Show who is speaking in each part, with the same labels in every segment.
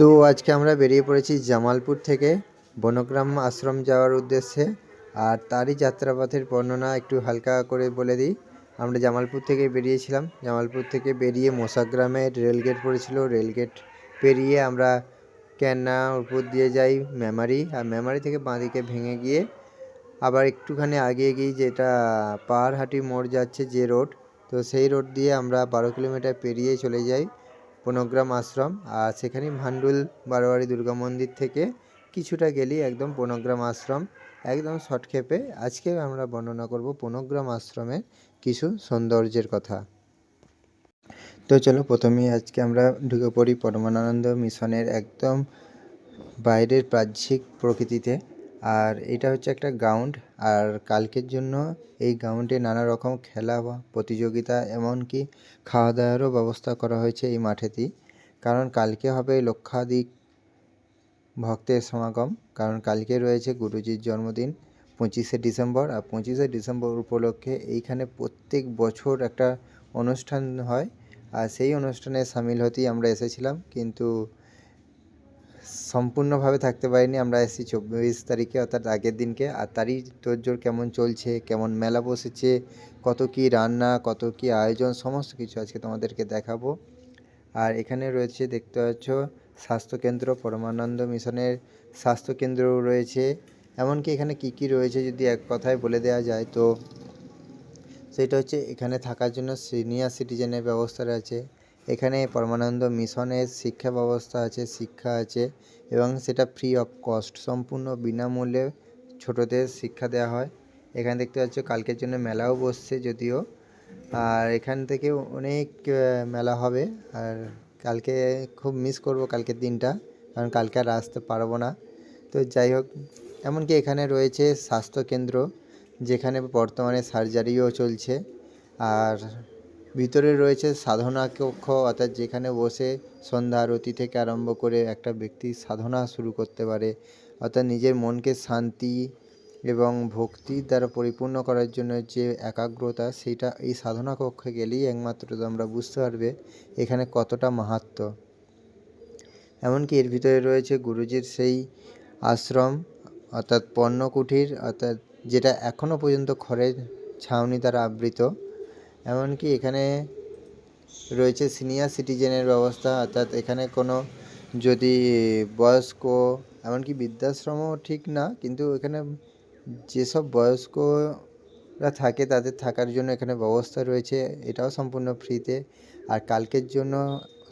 Speaker 1: তো আজকে আমরা বেরিয়ে পড়েছি জামালপুর থেকে বনগ্রাম আশ্রম যাওয়ার উদ্দেশ্যে। আর তারই যাত্রাপথের বর্ণনা একটু হালকা করে বলে দিই। আমরা জামালপুর থেকে বেরিয়েছিলাম। জামালপুর থেকে বেরিয়ে মোসাগ্রামে রেলগেট পড়েছিল। রেলগেট পেরিয়ে আমরা ক্যান্না উপর দিয়ে যাই মেমারি। আর মেমারি থেকে বাঁদিকে ভেঙে গিয়ে আবার একটুখানি আগিয়ে গিয়ে যেটা পাহাড়হাটি মোড় যাচ্ছে যে রোড, তো সেই রোড দিয়ে আমরা বারো কিলোমিটার পেরিয়ে চলে যাই। বনগ্রাম আশ্রম, আর সেখানে ভান্ডুল বারোয়ারি দুর্গা মন্দির থেকে কিছুটা গেলেই একদম বনগ্রাম আশ্রম, একদম শর্টক্ষেপে আজকে আমরা বর্ণনা করব বনগ্রাম আশ্রমের কিছু সৌন্দর্যের কথা। তো চলো প্রথমেই আজকে আমরা ঢুকে পড়ি পরমানন্দ মিশনের একদম বাইরের প্রাহ্যিক প্রকৃতিতে। আর এটা হচ্ছে একটা গ্রাউন্ড আর কালকের জন্য এই গ্রাউন্ডে নানা রকম খেলা বা প্রতিযোগিতা এমনকি খাওয়া দাওয়ারও ব্যবস্থা করা হয়েছে এই মাঠেতেই। কারণ কালকে হবে লক্ষাধিক ভক্তের সমাগম, কারণ কালকে রয়েছে গুরুজির জন্মদিন পঁচিশে ডিসেম্বর, আর পঁচিশে ডিসেম্বর উপলক্ষে এইখানে প্রত্যেক বছর একটা অনুষ্ঠান হয়, আর সেই অনুষ্ঠানে সামিল হতেই আমরা এসেছিলাম, কিন্তু সম্পূর্ণভাবে থাকতে পারিনি। আমরা এসেছি চব্বিশ তারিখে, অর্থাৎ আগের দিনকে। আর তারই তোড়জোড় কেমন চলছে, কেমন মেলা বসেছে, কত কী রান্না, কত কী আয়োজন, সমস্ত কিছু আজকে তোমাদেরকে দেখাবো। আর এখানে রয়েছে, দেখতে পাচ্ছ, স্বাস্থ্যকেন্দ্র, পরমানন্দ মিশনের স্বাস্থ্যকেন্দ্রও রয়েছে। এমনকি এখানে কী কী রয়েছে যদি এক কথায় বলে দেওয়া যায়, তো সেটা হচ্ছে এখানে থাকার জন্য সিনিয়র সিটিজেনের ব্যবস্থা রয়েছে। এখানে পরমানন্দ মিশনের শিক্ষা ব্যবস্থা আছে, শিক্ষা আছে এবং সেটা ফ্রি অফ কস্ট সম্পূর্ণ বিনামূল্যে ছোটদের শিক্ষা দেওয়া হয়। এখানে দেখতে পাচ্ছ কালকের জন্য মেলাও বসছে যদিও। আর এখান থেকে অনেক মেলা হবে। আর কালকে খুব মিস করব কালকের দিনটা, কারণ কালকে আর আসতে পারব না। তো যাই হোক, এমনকি এখানে রয়েছে স্বাস্থ্যকেন্দ্র, যেখানে বর্তমানে সার্জারিও চলছে। আর ভিতরে রয়েছে সাধনা কক্ষ, অর্থাৎ যেখানে বসে সন্ধ্যা আরতি থেকে আরম্ভ করে একটা ব্যক্তি সাধনা শুরু করতে পারে। অর্থাৎ নিজের মনকে শান্তি এবং ভক্তির দ্বারা পরিপূর্ণ করার জন্য যে একাগ্রতা, সেটা এই সাধনা কক্ষে গেলেই একমাত্র তোমরা বুঝতে পারবে এখানে কতটা মাহাত্ম্য এমনকি এর ভিতরে রয়েছে গুরুজির সেই আশ্রম, অর্থাৎ পণ্যকুঠির, অর্থাৎ যেটা এখনও পর্যন্ত খড়ের ছাউনি দ্বারা আবৃত। এমনকি এখানে রয়েছে সিনিয়র সিটিজেনের ব্যবস্থা, অর্থাৎ এখানে কোনো যদি বয়স্ক, এমনকি বৃদ্ধাশ্রমও ঠিক না, কিন্তু এখানে যেসব বয়স্করা থাকে তাদের থাকার জন্য এখানে ব্যবস্থা রয়েছে, এটাও সম্পূর্ণ ফ্রিতে আর কালকের জন্য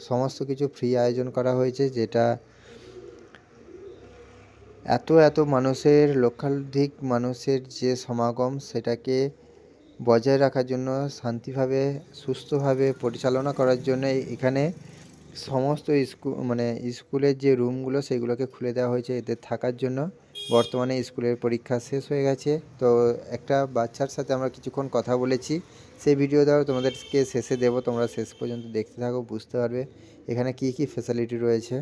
Speaker 1: সমস্ত কিছু ফ্রি আয়োজন করা হয়েছে, যেটা এত এত মানুষের, লক্ষাধিক মানুষের যে সমাগম, সেটাকে বজায় রাখার জন্য, শান্তিভাবে, সুস্থভাবে পরিচালনা করার জন্য এখানে সমস্ত স্কুল মানে স্কুলের যে রুমগুলো সেগুলোকে খুলে দেওয়া হয়েছে। এদের থাকার জন্য বর্তমানে স্কুলের পরীক্ষা শেষ হয়ে গেছে। তো একটা বাচ্চার সাথে আমরা কিছুক্ষণ কথা বলেছি। সেই ভিডিও দ্বারা তোমাদেরকে শেষে দেবো। তোমরা শেষ পর্যন্ত দেখতে থাকো, বুঝতে পারবে এখানে কী কী ফ্যাসিলিটি রয়েছে।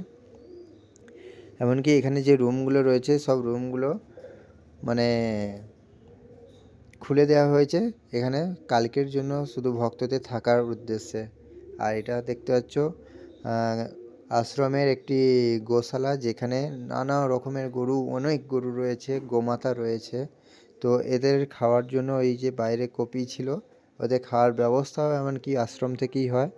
Speaker 1: এমনকি এখানে যে রুমগুলো রয়েছে, সব রুমগুলো মানে খুলে দেওয়া হয়েছে। এখানে কালকের জন্য শুধু ভক্তদের থাকার উদ্দেশ্যে। আর এটা দেখতে পাচ্ছ আশ্রমের একটি গোশালা যেখানে নানা রকমের গরু, অনেক গরু রয়েছে, গোমাতা রয়েছে। তো এদের খাওয়ার জন্য এই যে বাইরে কপি ছিল, ওদের খাওয়ার ব্যবস্থাও এমনকি আশ্রম থেকেই হয়।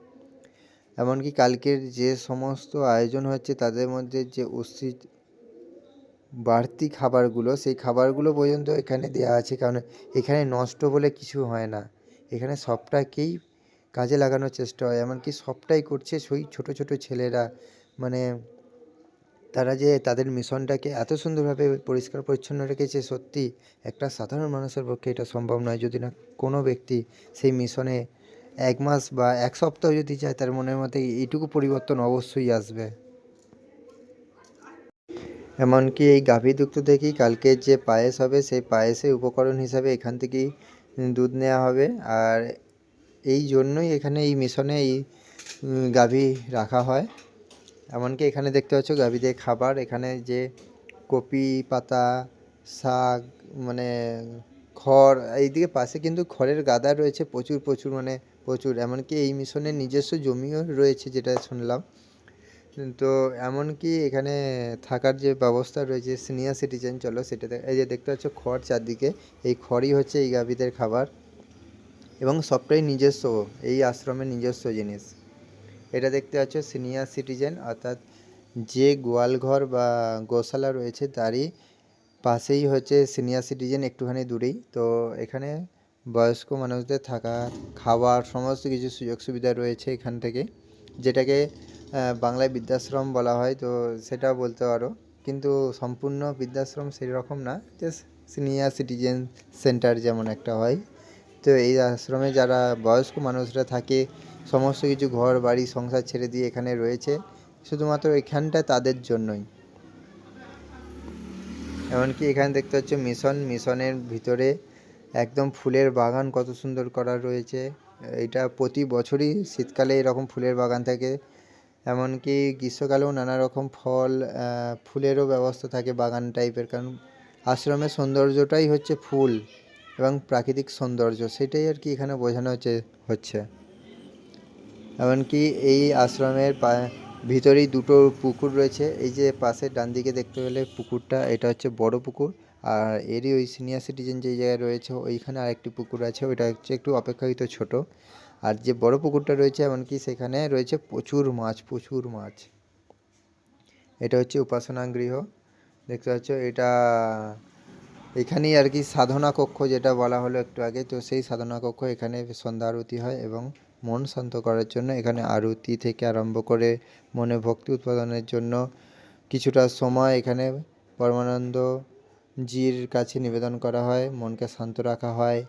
Speaker 1: এমনকি কালকের যে সমস্ত আয়োজন হচ্ছে, তাদের মধ্যে যে অস্তি বাড়তি খাবারগুলো, সেই খাবারগুলো পর্যন্ত এখানে দেওয়া আছে। কারণ এখানে নষ্ট বলে কিছু হয় না। এখানে সবটাকেই কাজে লাগানোর চেষ্টা হয়। এমনকি সবটাই করছে সেই ছোটো ছোটো ছেলেরা। মানে তারা যে তাদের মিশনটাকে এত সুন্দরভাবে পরিষ্কার, পরিচ্ছন্ন রেখেছে, সত্যি একটা সাধারণ মানুষের পক্ষে এটা সম্ভব নয়। যদি না কোনো ব্যক্তি সেই মিশনে এক মাস বা এক সপ্তাহ যদি যায়, তার মনের মধ্যে এইটুকু পরিবর্তন অবশ্যই আসবে। এমনকি এই গাভী দুগ্ধ থেকেই কালকে যে পায়েস হবে, সেই পায়েসের উপকরণ হিসাবে এখান থেকেই দুধ নেওয়া হবে। আর এই জন্যই এখানে এই মিশনে এই গাভী রাখা হয়। এমনকি এখানে দেখতে পাচ্ছ গাভীদের খাবার, এখানে যে কপি পাতা, শাক মানে খড়, এইদিকে পাশে কিন্তু খড়ের গাদা রয়েছে প্রচুর প্রচুর মানে প্রচুর। এমনকি এই মিশনের নিজস্ব জমিও রয়েছে, যেটা শুনলাম। তো এমনকি এখানে থাকার যে ব্যবস্থা রয়েছে সিনিয়র সিটিজেন চলো সেটাতে, এই যে দেখতে পাচ্ছ খড় চারদিকে, এই খড়ই হচ্ছে এই গাভীদের খাবার এবং সবটাই নিজস্ব, এই আশ্রমের নিজস্ব জিনিস। এটা দেখতে পাচ্ছ সিনিয়র সিটিজেন অর্থাৎ যে গোয়ালঘর বা গোশালা রয়েছে তারই পাশেই হচ্ছে সিনিয়র সিটিজেন একটুখানি দূরেই। তো এখানে বয়স্ক মানুষদের থাকা খাবার সমস্ত কিছু সুযোগ সুবিধা রয়েছে এখান থেকে, যেটাকে বাংলায় বৃদ্ধাশ্রম বলা হয়, তো সেটা বলতে পারো। কিন্তু সম্পূর্ণ বৃদ্ধাশ্রম সেই রকম না জাস্ট সিনিয়র সিটিজেন সেন্টার যেমন একটা হয়। তো এই আশ্রমে যারা বয়স্ক মানুষরা থাকে, সমস্ত কিছু ঘর, বাড়ি, সংসার ছেড়ে দিয়ে এখানে রয়েছে, শুধুমাত্র এখানটা তাদের জন্যই। এমনকি এখানে দেখতে পাচ্ছ মিশন মিশনের ভিতরে একদম ফুলের বাগান কত সুন্দর করা রয়েছে। এটা প্রতি বছরই শীতকালে এরকম ফুলের বাগান থাকে। এমনকি গ্রীষ্মকালেও নানা রকম ফল ফুলেরও ব্যবস্থা থাকে বাগান টাইপের কারণ আশ্রমের সৌন্দর্যটাই হচ্ছে ফুল এবং প্রাকৃতিক সৌন্দর্য, সেটাই আর কি এখানে বোঝানো হচ্ছে হচ্ছে। এমনকি এই আশ্রমের ভিতরেই দুটো পুকুর রয়েছে। এই যে পাশে ডান দিকে দেখতে পেলে পুকুরটা, এটা হচ্ছে বড় পুকুর। আর এরই ওই সিনিয়র সিটিজেন যে জায়গায় রয়েছে, ওইখানে আরেকটি পুকুর আছে, ওইটা হচ্ছে একটু অপেক্ষাকৃত ছোট। আর যে বড় পুকুরটা রয়েছে, এমনকি সেখানে রয়েছে প্রচুর মাছ প্রচুর মাছ। এটা হচ্ছে উপাসনা গৃহ। দেখতে পাচ্ছ, এটা এখানেই আর কি সাধনা কক্ষ যেটা বলা হলো একটু আগে। তো সেই সাধনা কক্ষ এখানে সন্ধ্যা আরতি হয় এবং মন শান্ত করার জন্য এখানে আরতি থেকে আরম্ভ করে মনে ভক্তি উৎপাদনের জন্য কিছুটা সময় এখানে পরমানন্দ জির কাছে নিবেদন করা হয়। মনকে শান্ত রাখা হয়।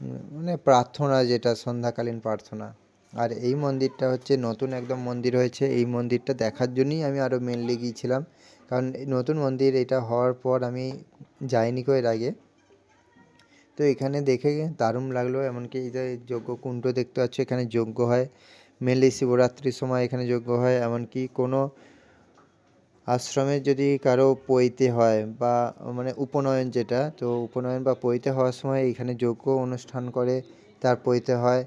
Speaker 1: মানে প্রার্থনা যেটা, সন্ধ্যাকালীন প্রার্থনা। আর এই মন্দিরটা হচ্ছে নতুন একদম মন্দির হয়েছে। এই মন্দিরটা দেখার জন্যই আমি আরও মেনলি গিয়েছিলাম। কারণ নতুন মন্দির এটা হওয়ার পর আমি যাইনি কো এর আগে। তো এখানে দেখে দারুণ লাগল। এমনকি এই যে যজ্ঞ কুণ্ড দেখতে পাচ্ছ, এখানে যজ্ঞ হয়। মেনলি শিবরাত্রির সময় এখানে যজ্ঞ হয়। এমনকি কোনো আশ্রমে যদি কারও পৈতে হয় বা মানে উপনয়ন যেটা, তো উপনয়ন বা পৈতে হওয়ার সময় এখানে যজ্ঞ অনুষ্ঠান করে, তার পৈতে হয়।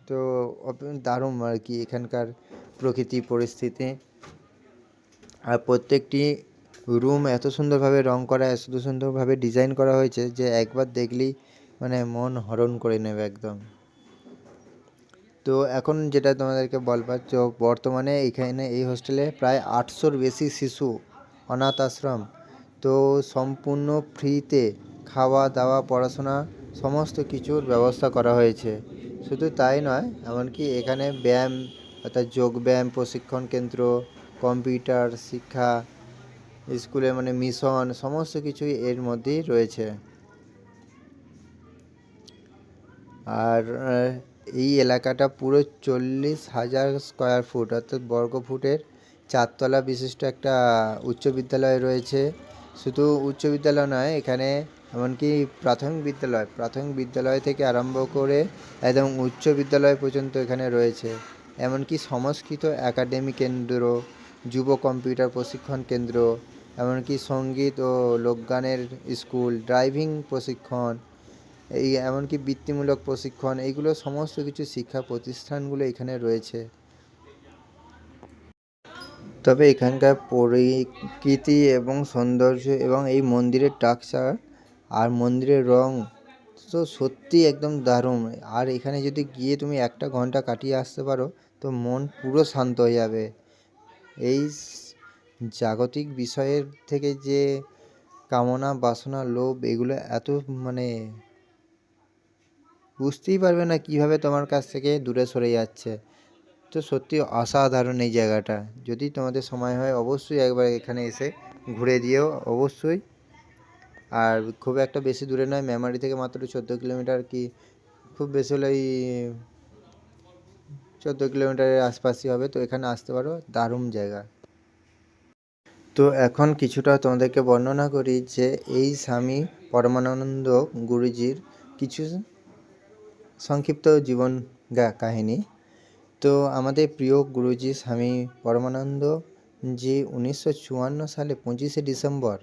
Speaker 1: তো দারুণ আর কি এখানকার প্রকৃতি পরিস্থিতি। আর প্রত্যেকটি রুম এত সুন্দরভাবে রং করা, এত সুন্দরভাবে ডিজাইন করা হয়েছে যে একবার দেখলেই মানে মন হরণ করে নেবে একদম। তো এখন যেটা তোমাদেরকে বলবার, তো বর্তমানে এখানে এই হোস্টেলে প্রায় আটশোর বেশি শিশু অনাথ আশ্রম। তো সম্পূর্ণ ফ্রিতে খাওয়া, দাওয়া, পড়াশোনা সমস্ত কিছুর ব্যবস্থা করা হয়েছে। শুধু তাই নয়, এমনকি এখানে ব্যায়াম, অর্থাৎ যোগ ব্যায়াম, প্রশিক্ষণ কেন্দ্র, কম্পিউটার, শিক্ষা, স্কুলে মানে মিশন সমস্ত কিছুই এর মধ্যেই রয়েছে। আর এই এলাকাটা পুরো চল্লিশ হাজার স্কোয়ার ফুট অর্থাৎ বর্গ ফুটের চারতলা বিশিষ্ট একটা উচ্চ বিদ্যালয় রয়েছে। শুধু উচ্চ বিদ্যালয় নয়, এখানে এমনকি প্রাথমিক বিদ্যালয় প্রাথমিক বিদ্যালয় থেকে আরম্ভ করে একদম উচ্চ বিদ্যালয় পর্যন্ত এখানে রয়েছে। এমনকি সংস্কৃত একাডেমি কেন্দ্র, যুব কম্পিউটার প্রশিক্ষণ কেন্দ্র, এমনকি সংগীত ও লোকগানের স্কুল, ড্রাইভিং প্রশিক্ষণ এই এমনকি বৃত্তিমূলক প্রশিক্ষণ, এইগুলো সমস্ত কিছু শিক্ষা প্রতিষ্ঠানগুলো এখানে রয়েছে। তবে এখানকার প্রকৃতি এবং সৌন্দর্য এবং এই মন্দিরের স্ট্রাকচার আর মন্দিরের রং তো সত্যি একদম দারুণ। আর এখানে যদি গিয়ে তুমি একটা ঘণ্টা কাটিয়ে আসতে পারো, তো মন পুরো শান্ত হয়ে যাবে। এই জাগতিক বিষয়ের থেকে যে কামনা বাসনা লোভ, এগুলো এত মানে বুঝতেই পারবে না কীভাবে তোমার কাছ থেকে দূরে সরে যাচ্ছে। তো সত্যি অসাধারণ এই জায়গাটা। যদি তোমাদের সময় হয়, অবশ্যই একবার এখানে এসে ঘুরে দিও অবশ্যই। আর খুব একটা বেশি দূরে নয়, মেমারি থেকে মাত্র চোদ্দ কিলোমিটার কি, খুব বেশি হলে ওই চোদ্দ কিলোমিটারের আশপাশই হবে, তো এখানে আসতে পারো, দারুণ জায়গা। তো এখন কিছুটা তোমাদেরকে বর্ণনা করি যে, এই স্বামী পরমানন্দ গুরুজির কিছু সংক্ষিপ্ত জীবন কাহিনী। তো আমাদের প্রিয় গুরুজি স্বামী পরমানন্দ জি উনিশশো চুয়ান্ন সালে পঁচিশে ডিসেম্বর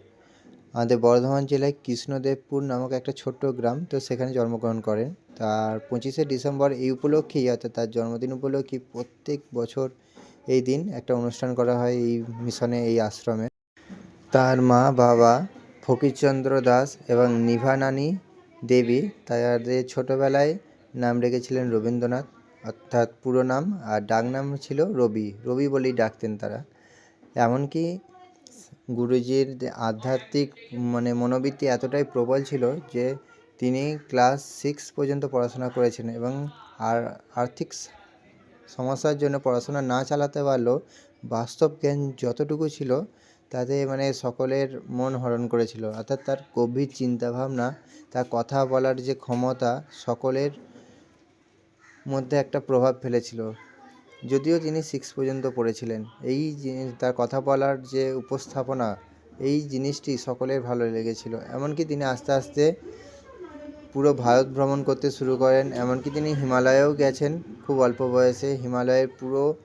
Speaker 1: আমাদের বর্ধমান জেলায় কৃষ্ণদেবপুর নামক একটা ছোট্ট গ্রাম, তো সেখানে জন্মগ্রহণ করেন। তার পঁচিশে ডিসেম্বর এই উপলক্ষেই, অর্থাৎ তার জন্মদিন উপলক্ষে প্রত্যেক বছর এই দিন একটা অনুষ্ঠান করা হয় এই মিশনে, এই আশ্রমে। তার মা, বাবা ফকিরচন্দ্র দাস এবং নিভানানী দেবী, তাদের ছোটোবেলায় নাম রেখেছিলেন রবীন্দ্রনাথ, অর্থাৎ পুরো নাম আর ডাক নাম ছিল রবি। রবি বলেই ডাকতেন তারা। এমনকি গুরুজির আধ্যাত্মিক মানে মনোবৃত্তি এতটাই প্রবল ছিল যে তিনি ক্লাস সিক্স পর্যন্ত পড়াশোনা করেছেন এবং আর আর্থিক সমস্যার জন্য পড়াশোনা না চালাতে পারলেও বাস্তব জ্ঞান যতটুকু ছিল তাতে মানে সকলের মন হরণ করেছিল। অর্থাৎ তার গভীর চিন্তাভাবনা, তার কথা বলার যে ক্ষমতা সকলের মধ্যে একটা প্রভাব ফেলেছিল। যদিও তিনি সিক্স পর্যন্ত পড়েছিলেন। এই তার কথা বলার যে উপস্থাপনা, এই জিনিসটি সকলের ভালো লেগেছিল। এমনকি তিনি আস্তে আস্তে পুরো ভারত ভ্রমণ করতে শুরু করেন। এমনকি তিনি হিমালয়েও গেছেন খুব অল্প বয়সে। হিমালয়ের পুরো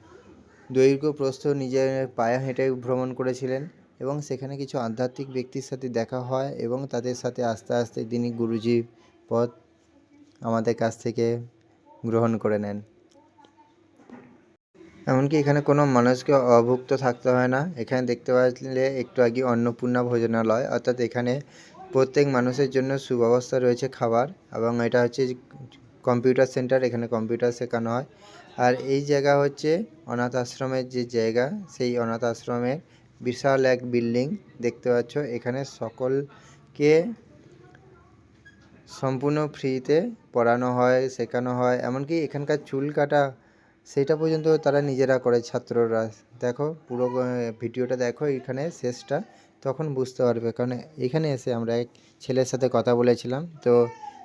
Speaker 1: দৈর্ঘ্য প্রস্থ নিজের পায়ে হেঁটে ভ্রমণ করেছিলেন এবং সেখানে কিছু আধ্যাত্মিক ব্যক্তির সাথে দেখা হয় এবং তাদের সাথে আস্তে আস্তে তিনি গুরুজি পদ আমাদের কাছ থেকে গ্রহণ করে নেন। এমনকি এখানে কোনো মানুষকে অভুক্ত থাকতে হয় না। এখানে দেখতে পাচ্ছিলে একটু আগে অন্নপূর্ণা ভোজনালয়, অর্থাৎ এখানে প্রত্যেক মানুষের জন্য সুব্যবস্থা রয়েছে খাবার এবং এটা হচ্ছে কম্পিউটার সেন্টার, এখানে কম্পিউটার শেখানো হয়। আর এই জায়গা হচ্ছে অনাথ আশ্রমের যে জায়গা, সেই অনাথ আশ্রমের বিশাল এক বিল্ডিং দেখতে পাচ্ছ। এখানে সকলকে সম্পূর্ণ ফ্রিতে পড়ানো হয় শেখানো হয় এমনকি এখানকার চুল কাটা সেটা পর্যন্ত তারা নিজেরা করে ছাত্ররা। দেখো পুরো ভিডিওটা দেখো এখানে শেষটা তখন বুঝতে পারবে। কারণ এখানে এসে আমরা এক ছেলের সাথে কথা বলেছিলাম তো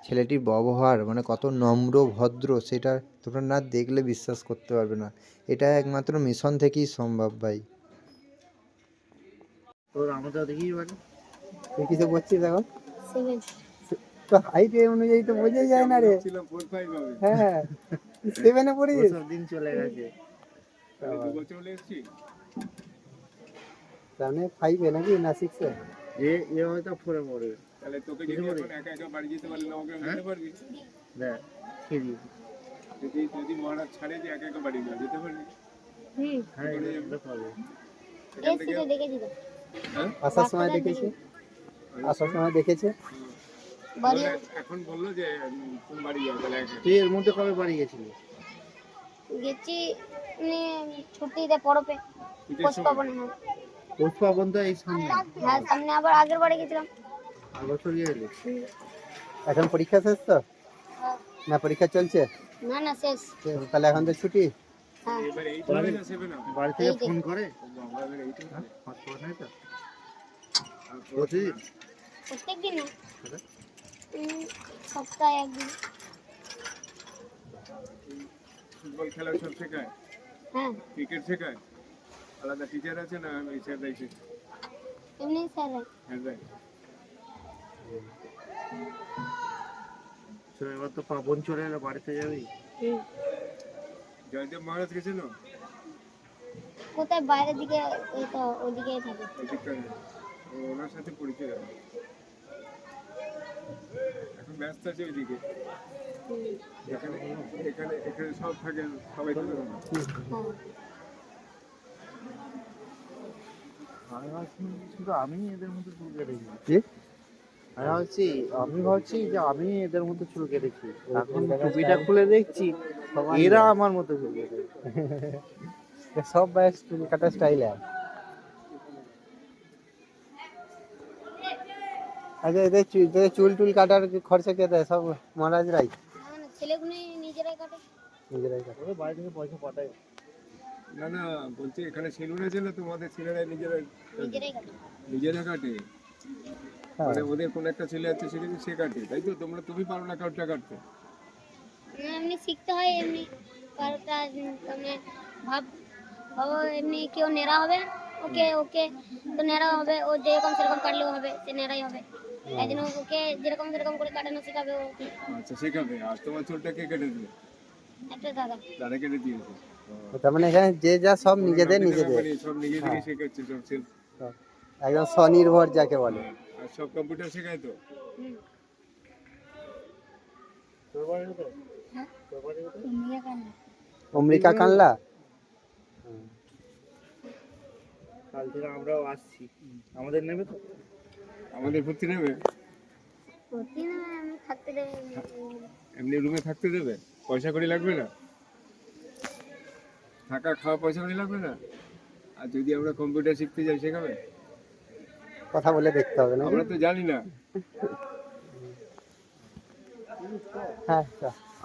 Speaker 1: ছেলেটির ব্যবহার মানে কত নম্র ভদ্র সেটা তোমরা না দেখলে বিশ্বাস করতে পারবে না। এটা একমাত্র মিশন থেকেই সম্ভব ভাই।
Speaker 2: তোর আমাদের দেখি
Speaker 1: তুই কিছু বলছিস এখন?
Speaker 3: সেভেন
Speaker 1: তো হাইট অনুযায়ী তো বোঝাই যায় না রে। হ্যাঁ সেভেনে পড়িস?
Speaker 2: দিন চলে গেছে।
Speaker 1: সামনে ফাইভে নাকি না সিক্সে
Speaker 2: এ? এ হয়তো ফোরে পড়বে।
Speaker 4: তাহলে তোকে যদি এখন একা একা বাড়ি যেতে পারলে না ওকে যেতে পারবি?
Speaker 2: দেখ খেলি
Speaker 4: যদি যদি মহারাজ ছাড়ে যে একা একা বাড়ি না যেতে পারবি?
Speaker 3: হুম।
Speaker 2: হ্যাঁ এটা পাবে
Speaker 3: দেখেছি
Speaker 1: আসার সময় দেখেছি? আসার সময় দেখেছে?
Speaker 3: বাড়ি
Speaker 4: এখন বলল যে তুমি বাড়ি যাও তাহলে
Speaker 2: তুই এর মধ্যে কবে বাড়ি গেছিলি?
Speaker 3: গেছি ছুটিতে পড়বে পোষ
Speaker 2: এই সামনে।
Speaker 3: হ্যাঁ সামনে আবার আগের বাড়ি গেছিলাম।
Speaker 2: আর বছর গেলি।
Speaker 1: এখন পরীক্ষা শেষ তো?
Speaker 3: হ্যাঁ।
Speaker 1: না পরীক্ষা চলছে?
Speaker 3: না না শেষ।
Speaker 1: তাহলে এখন তো ছুটি।
Speaker 3: হ্যাঁ।
Speaker 4: এবার এই তো না? সেভেন হবে
Speaker 2: বাড়ি থেকে ফোন করে?
Speaker 4: বাবা এবার এই তো।
Speaker 2: ফোন করে নাই তো প্রতিদিন
Speaker 3: প্রত্যেক দিন না উম, সপ্তাহে একদিন।
Speaker 4: ফুটবল খেলা সব শেখায়?
Speaker 3: হ্যাঁ।
Speaker 4: ক্রিকেট শেখায়? আলাদা টিচার আছে না
Speaker 3: এমনি স্যার
Speaker 2: তো এবার তো পাবন চলে এলো বাড়িতে যাবি?
Speaker 4: জয়দেব মহারাজ গেছিল?
Speaker 3: কোথায়? বাইরের দিকে ওই তো ওইদিকেই থাকে।
Speaker 4: ওনার সাথে পরিচয় এখন ব্যস্ত আছে ওইদিকে। এখানে এখানে এখানে সব থাকে সবাই থাকে।
Speaker 3: হ্যাঁ
Speaker 2: আমি ভাবছি শুধু আমি এদের মধ্যে চুল কেটেছি
Speaker 1: কি?
Speaker 2: আমি ভাবছি আমি ভাবছি যে আমি এদের মতো চুল কেটেছি এখন টুপিটা খুলে দেখছি এরা আমার মতো চুল কেটেছে
Speaker 1: সব বয়স চুল কাটা স্টাইল। আচ্ছা এদের চুল এদের চুল টুল কাটার খরচা কে দেয় সব মহারাজরাই
Speaker 3: না না ছেলেগুলো নিজেরাই কাটে।
Speaker 1: নিজেরাই কাটে।
Speaker 2: ওরা বাড়ি থেকে পয়সা পাঠায়।
Speaker 4: না না বলছি এখানে সেলুন আছে না তোমাদের ছেলেরা নিজেরা
Speaker 3: নিজেরাই কাটে।
Speaker 4: নিজেরা কাটে?
Speaker 1: হ্যাঁ।
Speaker 4: মানে ওদের কোন একটা ছেলে আছে সে কিন্তু সে কাটে তাই তো? তোমরা তুমি পারো না কাউটা কাটতে?
Speaker 3: না, এমনি শিখতে হয় এমনি কারোটা মানে ভাব ভাবো এমনি কেউ নেড়া হবে ওকে ওকে তো নেড়া হবে ও যেরকম সেরকম কাটলেও হবে সে নেড়াই হবে। তাই জন্য ওকে যেরকম সেরকম করে কাটানো শেখাবে ও।
Speaker 4: আচ্ছা শেখাবে। আর তোমার চুলটা কে কেটে দিবে
Speaker 3: একটা দাদা।
Speaker 4: দাদা কেটে দিয়েছে।
Speaker 1: তার মানে এখানে যে যা সব নিজেদের
Speaker 4: তো
Speaker 1: নিজেদের।
Speaker 4: সব নিজে থেকে শেখাচ্ছে সব সেলফ
Speaker 1: একদম স্বনির্ভর যাকে বলে।
Speaker 4: আর সব কম্পিউটার শেখায় তো?
Speaker 3: হুম।
Speaker 2: তোর বাড়ি কোথায়?
Speaker 3: হ্যাঁ
Speaker 2: তোর বাড়ি কোথায়?
Speaker 3: ইন্ডিয়া কান্না
Speaker 1: অমৃকা কানলা
Speaker 2: কাল থেকে আমরাও আসছি। আমাদের নেবে তো?
Speaker 4: আমাদের ভর্তি নেবে?
Speaker 3: প্রতিদিন আমি থাকতে দেবে
Speaker 4: এমনি রুমে। থাকতে দেবে? পয়সা করে লাগবে না? থাকা খাওয়া পয়সা করে লাগবে না? আর যদি আমরা কম্পিউটার শিখতে যাই শেখাবে?
Speaker 1: কথা বলে দেখতে হবে না
Speaker 4: আমরা তো জানি না।
Speaker 1: হ্যাঁ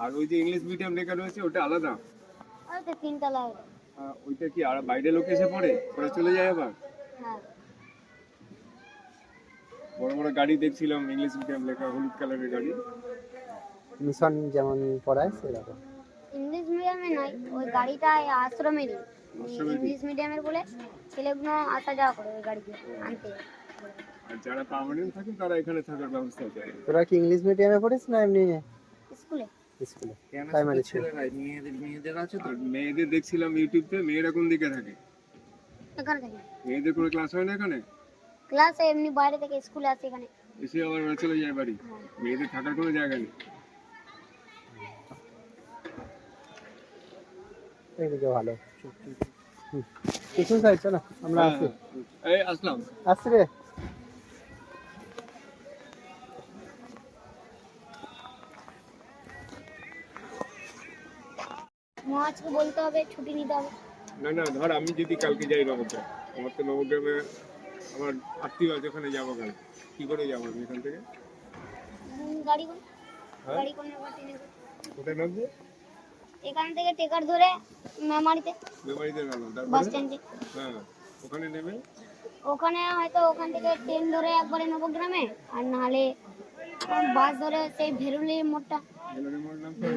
Speaker 4: আর ওই যে ইংলিশ মিডিয়াম লেখা রয়েছে ওটা আলাদা।
Speaker 3: ওই তিনটা লাগে
Speaker 4: ওইটা কি আর বাইরে লোক এসে পড়ে? ওরা চলে যায় আবার?
Speaker 3: হ্যাঁ।
Speaker 4: বড় বড় গাড়ি দেখছিলাম ইংলিশ মিডিয়াম লেখা হলুদ কালারের গাড়ি।
Speaker 1: মিশন যেমন পড়ায় সেরকম।
Speaker 3: ইংলিশ মিডিয়ামে নয় ওই গাড়িটা আশ্রমেরই।
Speaker 4: আশ্রমেরই?
Speaker 3: ইংলিশ মিডিয়ামের বলে ছেলেগুলো আসা যাওয়া করে ওই গাড়িতে আনতে।
Speaker 4: আর যারা পার্মানেন্ট থাকে তারা এখানে থাকার ব্যবস্থা আছে
Speaker 1: তোরা কি ইংলিশ মিডিয়ামে পড়িস না এমনি?
Speaker 3: স্কুলে
Speaker 2: মেয়েদের মেয়েদের আছে তো?
Speaker 4: মেয়েদের দেখছিলাম ইউটিউবে মেয়েরা কোন দিকে থাকে?
Speaker 3: এখানে থাকি।
Speaker 4: মেয়েদের কোনো ক্লাস হয় না এখানে?
Speaker 3: ক্লাসে এমনি বাইরে থেকে স্কুলে আসে এখানে।
Speaker 4: এসে আবার ওরা চলে যায় বাড়ি। মেয়েদের থাকার কোনো জায়গা নেই।
Speaker 1: এইদিকে ভালো। কিছু চাইছো না? আমরা আসি।
Speaker 4: হ্যাঁ, এই আসলাম।
Speaker 1: আসছি রে।
Speaker 3: মহাজকে বলতে হবে ছুটি নিতে হবে।
Speaker 4: না না ধর আমি যদি কালকে যাই নবগ্রাম আমার তো নবগ্রামে আমার আত্মীয় আছে ওখানে যাব কাল কি করে যাব আমি এখান থেকে?
Speaker 3: গাড়ি
Speaker 4: হ্যাঁ?
Speaker 3: গাড়ি।
Speaker 4: কোথায়
Speaker 3: এখান থেকে টেকার ধরে মেমারিতে
Speaker 4: মেমারিতে নামলাম
Speaker 3: বাস স্ট্যান্ডে।
Speaker 4: হ্যাঁ ওখানে নেমে
Speaker 3: ওখানে হয়তো ওখান থেকে ট্রেন ধরে একবারে নবগ্রামে আর নাহলে বাস ধরে সেই ভেরুলির মোড়টা।
Speaker 4: মেলারি মোড় হবে?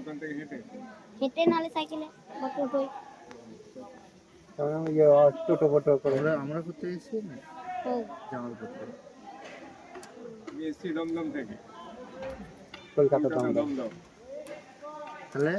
Speaker 4: ওখান থেকে হেঁটে?
Speaker 3: হেঁটে নাহলে সাইকেলে বা টোটোয়।
Speaker 1: টোটো ফোটো করে
Speaker 2: আমরা করতে এসেছি না?
Speaker 3: তো
Speaker 2: জামাল করতে
Speaker 4: আমি এসছি দমদম থেকে।
Speaker 1: কলকাতা
Speaker 4: দমদম।
Speaker 2: তাহলে?